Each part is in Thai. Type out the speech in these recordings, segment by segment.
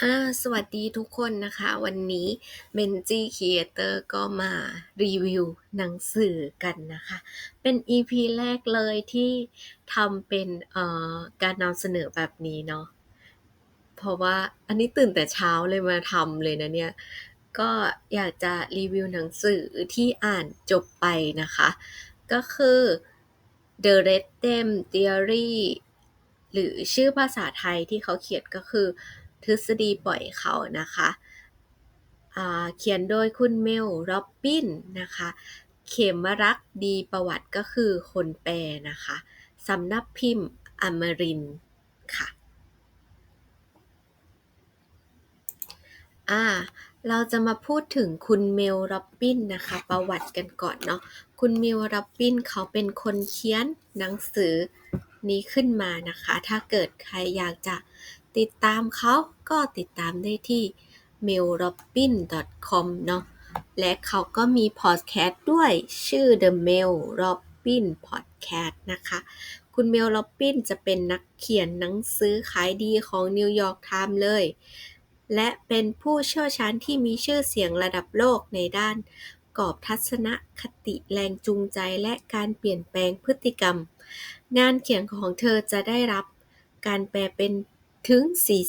อ่า สวัสดีทุกคนนะคะ วันนี้ b e n j i Creator ก็มารีวิวหนังสือกันนะคะ เป็น EP แรกเลยที่ทำเป็นเอ่อการนำเสนอแบบนี้เนาะ เพราะว่าอันนี้ตื่นแต่เช้าเลยมาทำเลยนะเนี่ย ก็อยากจะรีวิวหนังสือที่อ่านจบไปนะคะ ก็คือ The Red Dem Theory หรือชื่อภาษาไทยที่เขาเขียนก็คือ ทฤษฎีปล่อยเขานะคะเขียนโดยคุณเมลโรบบินนะคะ เขมรักดีประวัติก็คือคนแปลนะคะสำนักพิมพ์อมรินค่ะอ่าเราจะมาพูดถึงคุณเมลโรบบินนะคะ ประวัติกันก่อนเนาะคุณเมลโรบบินเขาเป็นคนเขียนหนังสือนี้ขึ้นมานะคะ ถ้าเกิดใครอยากจะ ติดตามเขาก็ติดตามได้ที่ mailrobin.com เนาะและเขาก็มีพอดแคสต์ด้วยชื่อ The Mail Robin Podcast นะคะ คุณเมลโรบินจะเป็นนักเขียนหนังสือขายดีของนิวยอร์กไทม์เลย และเป็นผู้เชี่ยวชาญที่มีชื่อเสียงระดับโลกในด้านกรอบทัศนคติแรงจูงใจและการเปลี่ยนแปลงพฤติกรรม งานเขียนของเธอจะได้รับการแปลเป็น ถึง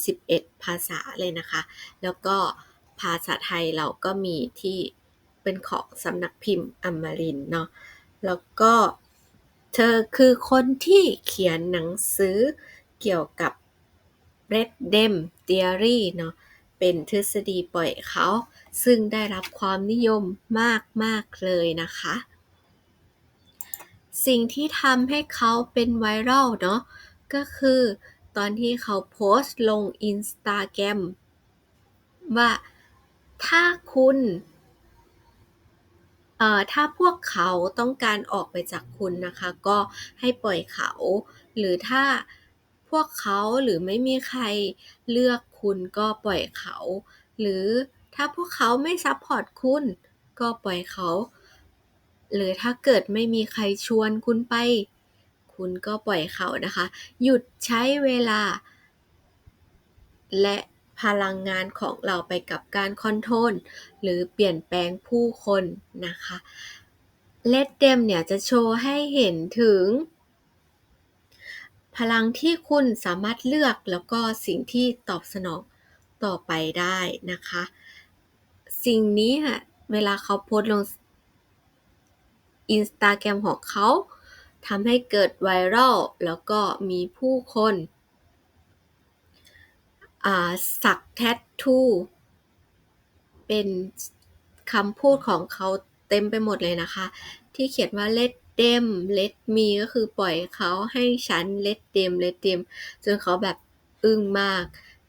41 ภาษาเลยนะคะ แล้วก็ภาษาไทยเราก็มีที่เป็นของสำนักพิมพ์อมรินเนาะ แล้วก็เธอคือคนที่เขียนหนังสือเกี่ยวกับ Red Dem Theory เนาะ เป็นทฤษฎีปล่อยเขา ซึ่งได้รับความนิยมมาก ๆ เลยนะคะ สิ่งที่ทำให้เขาเป็นไวรัลเนาะ ก็คือ ตอนที่เขาโพสต์ลงอินสตาแกรมว่าถ้าคุณเอ่อถ้าพวกเขาต้องการออกไปจากคุณนะคะ ก็ให้ปล่อยเขา หรือถ้าพวกเขาหรือไม่มีใครเลือกคุณก็ปล่อยเขา หรือถ้าพวกเขาไม่ซัพพอร์ตคุณก็ปล่อยเขา หรือถ้าเกิดไม่มีใครชวนคุณไป คุณก็ปล่อยเขานะคะ หยุดใช้เวลา และพลังงานของเราไปกับการคอนโทรลหรือเปลี่ยนแปลงผู้คนนะคะเลดเดมเนี่ยจะโชว์ให้เห็นถึง พลังที่คุณสามารถเลือกแล้วก็สิ่งที่ตอบสนองต่อไปได้นะคะ สิ่งนี้ค่ะเวลาเขาโพสลงอินสตาแกรมของเขา ทำให้เกิดไวรัลแล้วก็มีผู้คนสักแทททู เป็นคำพูดของเขาเต็มไปหมดเลยนะคะ ที่เขียนว่า let them let me ก็คือปล่อยเขาให้ฉัน let them let them จนเขาแบบอึ้งมาก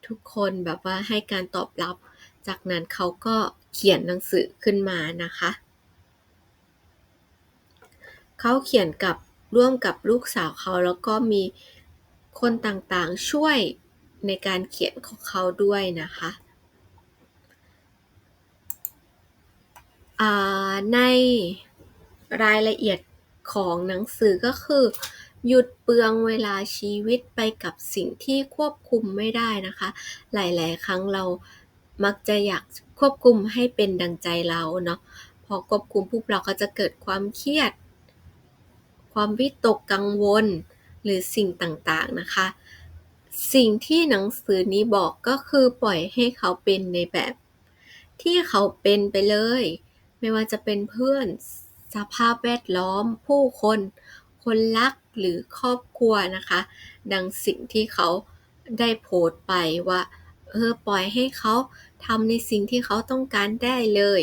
ทุกคนแบบว่าให้การตอบรับ จากนั้นเขาก็เขียนหนังสือขึ้นมานะคะ เขาเขียนกับ ร่วมกับลูกสาวเขาแล้วก็มีคนต่างๆช่วยในการเขียนของเขาด้วยนะคะในรายละเอียดของหนังสือก็คือ หยุดเปลืองเวลาชีวิตไปกับสิ่งที่ควบคุมไม่ได้นะคะ หลายๆ ครั้งเรามักจะอยากควบคุมให้เป็นดังใจเราเนาะพอควบคุมปุ๊บเราก็จะเกิดความเครียด ความวิตกกังวล หรือสิ่งต่างๆนะคะ สิ่งที่หนังสือนี้บอกก็คือปล่อยให้เขาเป็นในแบบ ที่เขาเป็นไปเลย ไม่ว่าจะเป็นเพื่อนสภาพแวดล้อม ผู้คน คนรักหรือครอบครัวนะคะ ดังสิ่งที่เขาได้โพสต์ไปว่าเออปล่อยให้เขาทำในสิ่งที่เขาต้องการได้เลย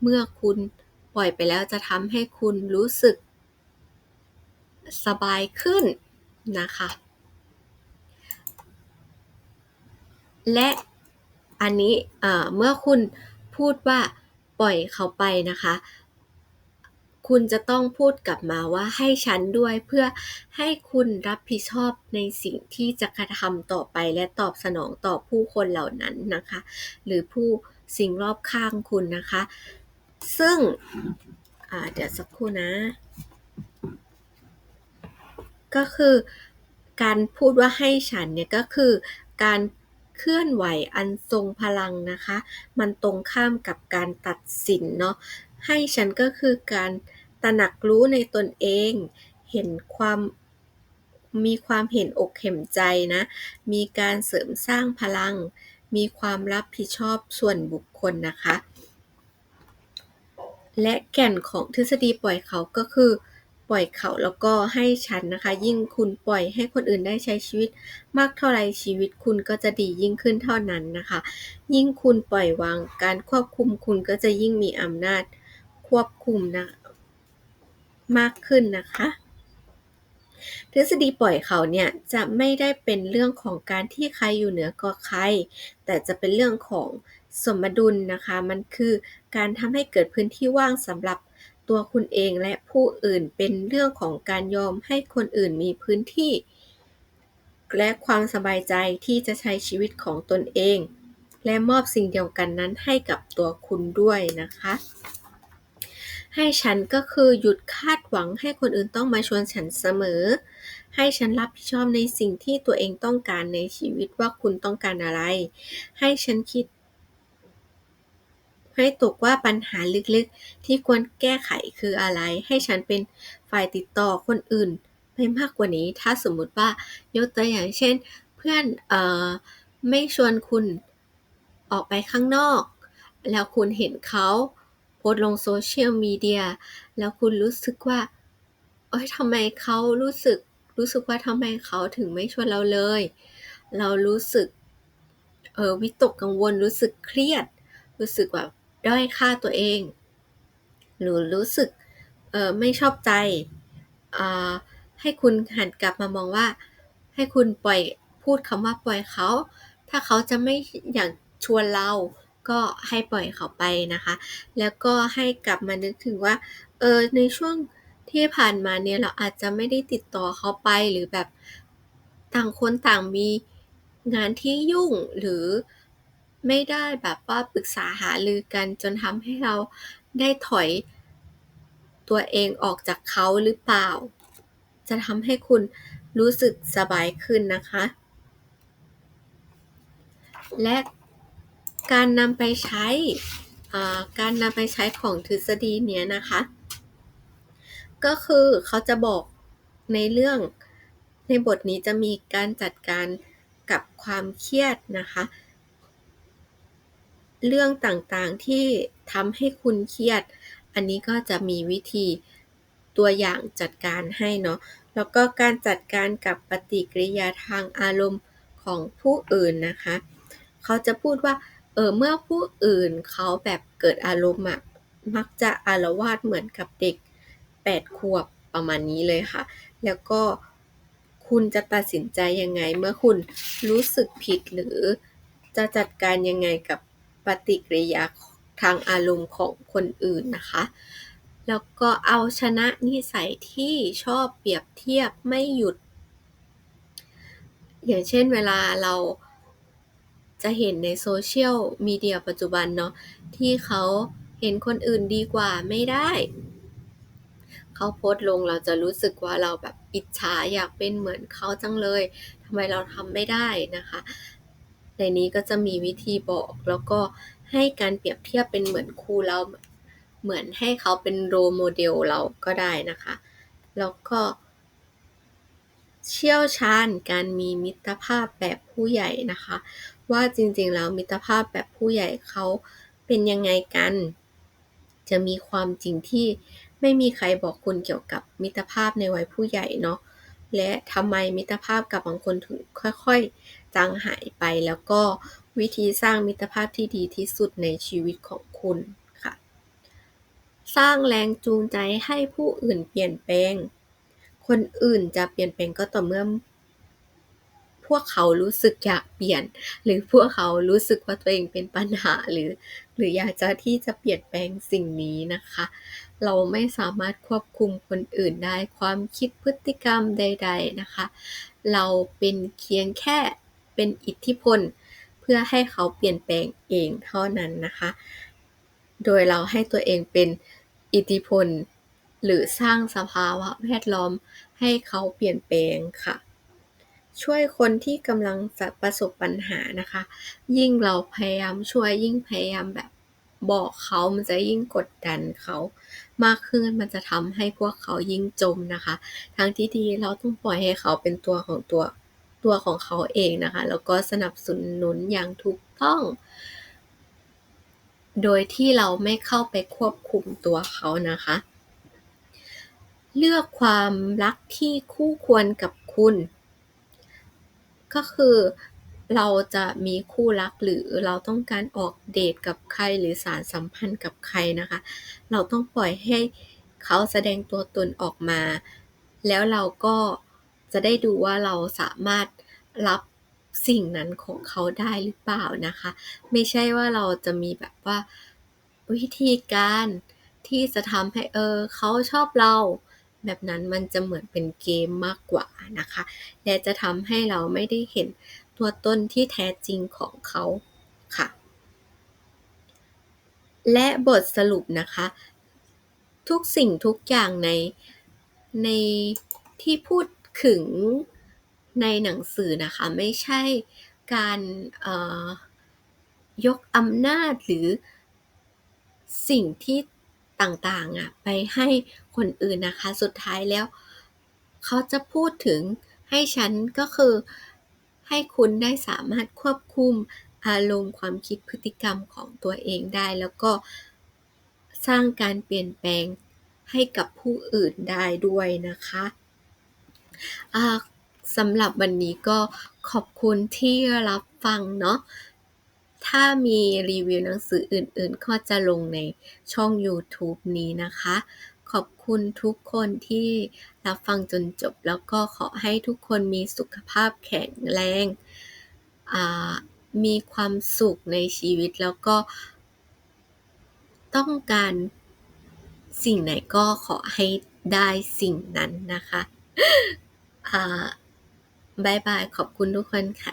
เมื่อคุณปล่อยไปแล้วจะทำให้คุณรู้สึก สบายขึ้นนะคะ และอันนี้เมื่อคุณพูดว่าปล่อยเขาไปนะคะ คุณจะต้องพูดกลับมาว่าให้ฉันด้วยเพื่อให้คุณรับผิดชอบในสิ่งที่จะกระทำต่อไปและตอบสนองต่อผู้คนเหล่านั้นนะคะ หรือผู้สิ่งรอบข้างคุณนะคะ ซึ่งเดี๋ยวสักครู่นะ ก็คือการพูดว่าให้ฉันเนี่ยก็คือการเคลื่อนไหวอันทรงพลังนะคะ มันตรงข้ามกับการตัดสินเนาะให้ฉันก็คือการตระหนักรู้ในตนเอง เห็นความมีความเห็นอกเห็นใจนะ มีการเสริมสร้างพลัง มีความรับผิดชอบส่วนบุคคลนะคะ และแก่นของทฤษฎีปล่อยเขาก็คือ ปล่อยเขาแล้วก็ให้ฉันนะคะ ยิ่งคุณปล่อยให้คนอื่นได้ใช้ชีวิต มากเท่าไรชีวิตคุณก็จะดียิ่งขึ้นเท่านั้นนะคะ ยิ่งคุณปล่อยวางการควบคุมคุณก็จะยิ่งมีอำนาจควบคุมนะมากขึ้นนะคะทฤษฎีปล่อยเขาเนี่ยจะไม่ได้เป็นเรื่องของการที่ใครอยู่เหนือกว่าใคร แต่จะเป็นเรื่องของสมดุลนะคะ มันคือการทำให้เกิดพื้นที่ว่างสำหรับ ตัวคุณเองและผู้อื่นเป็นเรื่องของการยอมให้คนอื่นมีพื้นที่ และความสบายใจที่จะใช้ชีวิตของตนเอง และมอบสิ่งเดียวกันนั้นให้กับตัวคุณด้วยนะคะ ให้ฉันก็คือหยุดคาดหวังให้คนอื่นต้องมาชวนฉันเสมอ ให้ฉันรับผิดชอบในสิ่งที่ตัวเองต้องการในชีวิตว่าคุณต้องการอะไร ให้ฉันคิด ให้ตกว่าปัญหาลึกๆ ที่ควรแก้ไขคืออะไร ให้ฉันเป็นฝ่ายติดต่อคนอื่นให้มากกว่านี้ ถ้าสมมุติว่ายกตัวอย่างเช่น เพื่อนเอ่อไม่ชวนคุณออกไปข้างนอก แล้วคุณเห็นเขาโพสต์ลง Social Media แล้วคุณรู้สึกว่าเอ๊ยทำไมเขารู้สึกรู้สึกว่าทำไมเขาถึงไม่ชวนเราเลย เรารู้สึกเออวิตกกังวลรู้สึกเครียด รู้สึกแบบ ด้อยค่าตัวเอง หรือรู้สึกไม่ชอบใจให้คุณหันกลับมามองว่า ให้คุณปล่อยพูดคำว่าปล่อยเขา ถ้าเขาจะไม่อยากชวนเราก็ให้ปล่อยเขาไปนะคะ แล้วก็ให้กลับมานึกถึงว่าเออในช่วงที่ผ่านมาเนี่ยเราอาจจะไม่ได้ติดต่อเขาไปหรือแบบต่างคนต่างมีงานที่ยุ่งหรือ ไม่ได้แบบว่าปรึกษาหารือกันจนทำให้เราได้ถอยตัวเองออกจากเขาหรือเปล่า จะทำให้คุณรู้สึกสบายขึ้นนะคะ และการนำไปใช้การนำไปใช้ของทฤษฎีเนี้ยนะคะ ก็คือเขาจะบอกในเรื่องในบทนี้จะมีการจัดการกับความเครียดนะคะ เรื่องต่างๆที่ทำให้คุณเครียด อันนี้ก็จะมีวิธีตัวอย่างจัดการให้เนาะ แล้วก็การจัดการกับปฏิกิริยาทางอารมณ์ของผู้อื่นนะคะ เขาจะพูดว่า เออ เมื่อผู้อื่นเขาแบบเกิดอารมณ์อะมักจะอาละวาดเหมือนกับเด็ก 8 ขวบประมาณนี้เลยค่ะ แล้วก็คุณจะตัดสินใจยังไง เมื่อคุณรู้สึกผิดหรือจะจัดการยังไงกับ ปฏิกิริยาทางอารมณ์ของคนอื่นนะคะ แล้วก็เอาชนะนิสัยที่ชอบเปรียบเทียบไม่หยุด อย่างเช่นเวลาเราจะเห็นใน Social Media ปัจจุบันเนาะที่เขาเห็นคนอื่นดีกว่าไม่ได้ เขาโพสต์ลงเราจะรู้สึกว่าเราแบบอิจฉาอยากเป็นเหมือนเขาจังเลยทำไมเราทำไม่ได้นะคะ ในนี้ก็จะมีวิธีบอก แล้วก็ให้การเปรียบเทียบเป็นเหมือนครูเรา เหมือนให้เขาเป็น Role Model เราก็ได้นะคะ แล้วก็ เชี่ยวชาญการมีมิตรภาพแบบผู้ใหญ่นะคะ ว่าจริงๆแล้วมิตรภาพแบบผู้ใหญ่เขาเป็นยังไงกัน จะมีความจริงที่ไม่มีใครบอกคุณเกี่ยวกับมิตรภาพในวัยผู้ใหญ่เนาะและทำไมมิตรภาพกับบางคนถึงค่อยๆ จางหายไป แล้วก็วิธีสร้างมิตรภาพที่ดีที่สุดในชีวิตของคุณค่ะ สร้างแรงจูงใจให้ผู้อื่นเปลี่ยนแปลง คนอื่นจะเปลี่ยนแปลงก็ต่อเมื่อพวกเขารู้สึกอยากเปลี่ยน หรือพวกเขารู้สึกว่าตัวเองเป็นปัญหาหรือ หรืออยากจะที่จะเปลี่ยนแปลงสิ่งนี้นะคะ เราไม่สามารถควบคุมคนอื่นได้ความคิดพฤติกรรมใด ๆนะคะ เราเป็นเพียงแค่ เป็นอิทธิพล เพื่อให้เขาเปลี่ยนแปลงเองเท่านั้นนะคะ โดยเราให้ตัวเองเป็นอิทธิพล หรือสร้างสภาวะแวดล้อมให้เขาเปลี่ยนแปลงค่ะ ช่วยคนที่กำลังจะประสบปัญหานะคะ ยิ่งเราพยายามช่วยยิ่งพยายามแบบบอกเขามันจะยิ่งกดดันเขา มากขึ้นมันจะทำให้พวกเขายิ่งจมนะคะทางที่ดีเราต้องปล่อยให้เขาเป็นตัวของตัว ตัวของเขาเองนะคะ แล้วก็สนับสนุนอย่างถูกต้อง โดยที่เราไม่เข้าไปควบคุมตัวเขานะคะ เลือกความรักที่คู่ควรกับคุณ ก็คือเราจะมีคู่รักหรือเราต้องการออกเดตกับใครหรือสานสัมพันธ์กับใครนะคะ เราต้องปล่อยให้เขาแสดงตัวตนออกมา แล้วเราก็ จะได้ดูว่าเราสามารถรับสิ่งนั้นของเขาได้หรือเปล่านะคะ ไม่ใช่ว่าเราจะมีแบบว่าวิธีการที่จะทำให้เออเขาชอบเรา แบบนั้นมันจะเหมือนเป็นเกมมากกว่านะคะ และจะทำให้เราไม่ได้เห็นตัวตนที่แท้จริงของเขาค่ะ และบทสรุปนะคะ ทุกสิ่งทุกอย่างในในที่พูด ถึงในหนังสือนะคะ ไม่ใช่การยกอำนาจหรือสิ่งที่ต่างๆอะไปให้คนอื่นนะคะ สุดท้ายแล้ว เขาจะพูดถึงให้ฉันก็คือให้คุณได้สามารถควบคุมอารมณ์ความคิดพฤติกรรมของตัวเองได้ แล้วก็สร้างการเปลี่ยนแปลงให้กับผู้อื่นได้ด้วยนะคะ สำหรับวันนี้ก็ขอบคุณที่รับฟังเนาะ ถ้ามีรีวิวหนังสืออื่นๆ ก็จะลงในช่อง YouTube นี้นะคะ ขอบคุณทุกคนที่รับฟังจนจบ แล้วก็ขอให้ทุกคนมีสุขภาพแข็งแรง มีความสุขในชีวิตแล้วก็ต้องการสิ่งไหนก็ขอให้ได้สิ่งนั้นนะคะ บายบาย ขอบคุณทุกคนค่ะ